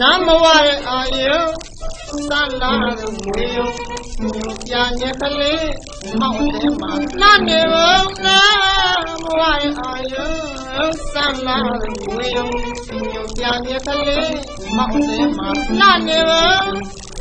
နမဝရဲ့အာယုသလာရမွေယမြို့ပြညက်ကလေးမောက်တယ်မှာနာနေဘောနာမဝရဲ့အာယုသလာရမွေယမြို့ပြညက်ကလေးမောက်တယ်မှာနာနေဘော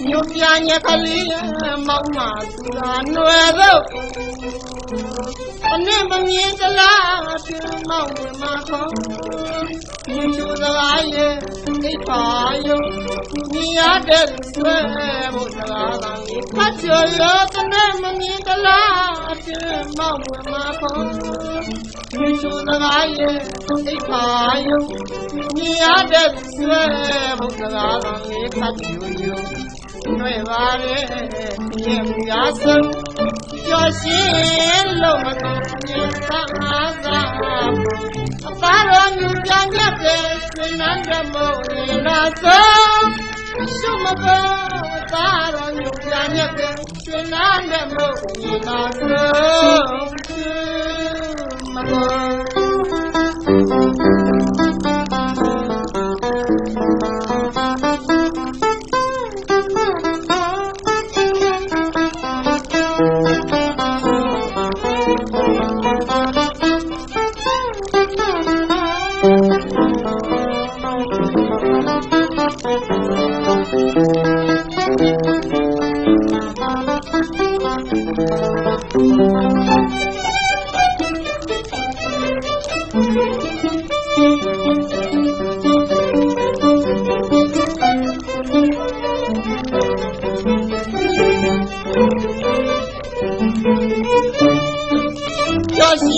nyunyanya kalinya mama sulanwero ane bangi talat mau mako nyunyuraye ipayo niyader swe mutalang ipachoyo ane bangi talat mau mako nyunyuraye ipayo niyader swe mutalang ipachoyo တဲ့ဆွဲဖို့စကားကလေးဖတ်ချေရောတနဲ့မမြင်တလားပြမောက်ဝင်မှာခေါ်မြင်သူစကားရဲ့အိပ်ပါယုံမြင်ရတဲ့ဆွဲဖို့စကားကလေးဖတ်ချေရောတွေ့ပါလေမြေမူရဆုံးကျော်ရှင်လို့မကောင်းရင်သာအားသာအပါတော်မြူပြန်ရတဲ့ရှင်နန်းဓမ္မို့ရင်လာဆုံးရှုမပေါ်အပါတော်မြူပြန်ရတဲ့ရှင်နန်းဓမ္မို့ရင်လာဆုံးမပေါ် 小心。